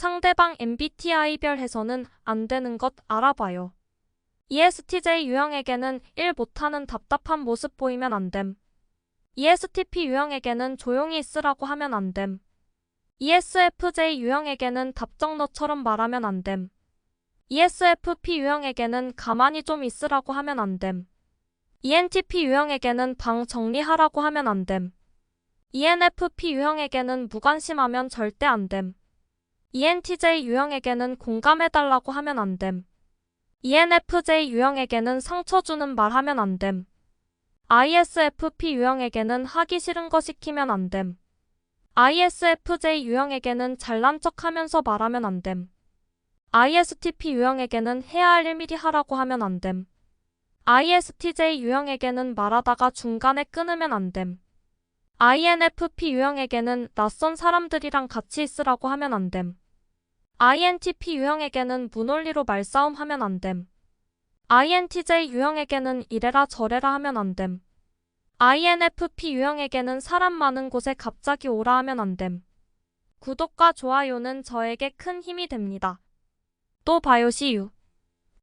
상대방 MBTI별 해서는 안 되는 것 알아봐요. ESTJ 유형에게는 일 못하는 답답한 모습 보이면 안 됨. ESTP 유형에게는 조용히 있으라고 하면 안 됨. ESFJ 유형에게는 답정 너처럼 말하면 안 됨. ESFP 유형에게는 가만히 좀 있으라고 하면 안 됨. ENTP 유형에게는 방 정리하라고 하면 안 됨. ENFP 유형에게는 무관심하면 절대 안 됨. ENTJ 유형에게는 공감해달라고 하면 안 됨. ENFJ 유형에게는 상처 주는 말 하면 안 됨. ISFP 유형에게는 하기 싫은 거 시키면 안 됨. ISFJ 유형에게는 잘난 척 하면서 말하면 안 됨. ISTP 유형에게는 해야 할 일 미리 하라고 하면 안 됨. ISTJ 유형에게는 말하다가 중간에 끊으면 안 됨. INFP 유형에게는 낯선 사람들이랑 같이 있으라고 하면 안 됨. INTP 유형에게는 무논리로 말싸움 하면 안 됨. INTJ 유형에게는 이래라 저래라 하면 안 됨. INFP 유형에게는 사람 많은 곳에 갑자기 오라 하면 안 됨. 구독과 좋아요는 저에게 큰 힘이 됩니다. 또 봐요 시유.